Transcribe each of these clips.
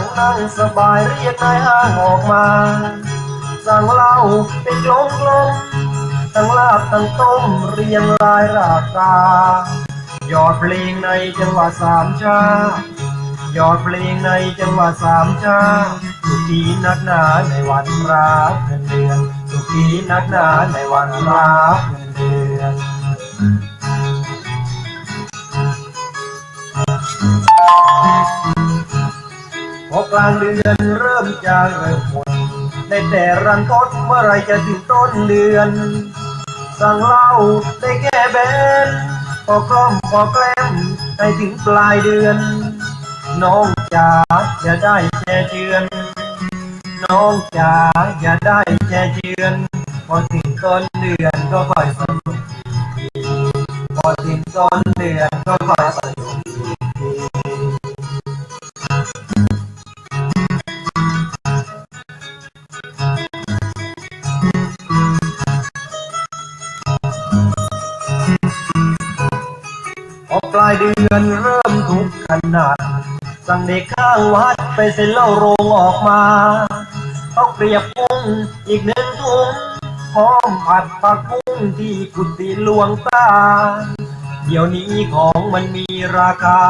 งนั่งสบายเรียกนายห้างออกมา สั่งเหล้าเป็นกลมกลมๆทั้งลาบทั้งต้มเรียงรายราคาหยอดเพลงในจังหวะสามชาหยอดเพลงในจังหวะสามชาสุขีนักหนาในวันรับเงินเดือนสุขีนักหนาในวันรับเงินเดือน กลางเดือนเริ่มจางเริ่มหมดได้แต่รันทดเมื่อไรจะถึงต้นเดือน สั่งเหล้าได้แค่แบนพอกล้อมพอแกล้มได้ถึงปลายเดือน น้องจ๋าอย่าได้แช่เจือน น้องจ๋าอย่าได้แช่เจือน พอถึงต้นเดือนก็ค่อยสนุกพอถึงต้นเดือนก็ค่อยสนุก ปลายเดือนเริ่มทุกขนาด สั่งเด็กข้างวัดไปเซ็นเล้าโรงออกมาเขาเกลียบกุ้งอีกหนึ่งถุงพร้อมผัดผักบุ้งที่กุฏิหลวงตา เดี๋ยวนี้ของมันมีราคา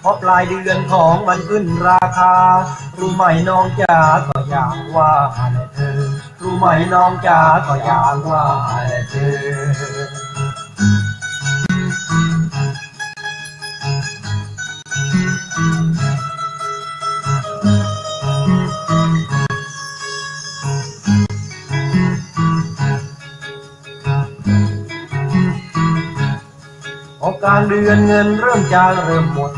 เพราะปลายเดือนของมันขึ้นราคา รู้ไหมน้องจ๋าก็อยางว่าแหละเธอ รู้ไหมน้องจ๋าก็อยางว่าแหละเธอ พอกลางเดือนเงินเริ่มจางเริ่มหมด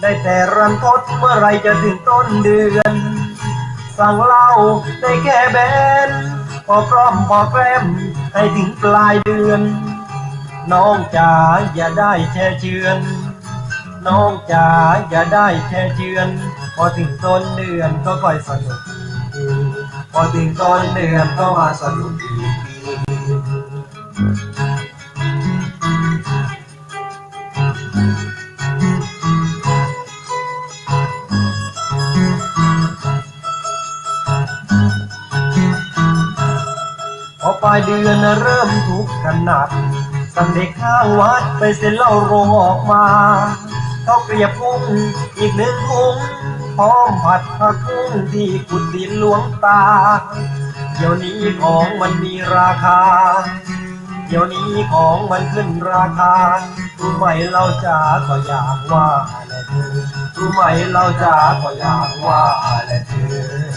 ได้แต่รันทดเมื่อไรจะถึงต้นเดือน สั่งเหล้าได้แค่แบนพอกล้อมพอแกล้มให้ถึงปลายเดือน น้องจ๋าอย่าได้แช่เชือน น้องจ๋าอย่าได้แช่เชือน พอถึงต้นเดือนก็ค่อยสนุก พอถึงต้นเดือนก็มาสนุกอีก พอปลายเดือนเริ่มทุกข์ขนาดสั่งเด็กข้างวัดไปเซ็นเหล้าโรงออกมาเขาเกลียบกุ้งอีกหนึ่งถุงพร้อมผัดผักกุ้งที่กุฏิหลวงตา เดี๋ยวนี้ของมันมีราคา เดี๋ยวนี้ของมันขึ้นราคารู้ไหมเราจ๋าก็อยากว่าแหละเธอรู้ไหมเราจ๋าก็อยากว่าแหละเธอ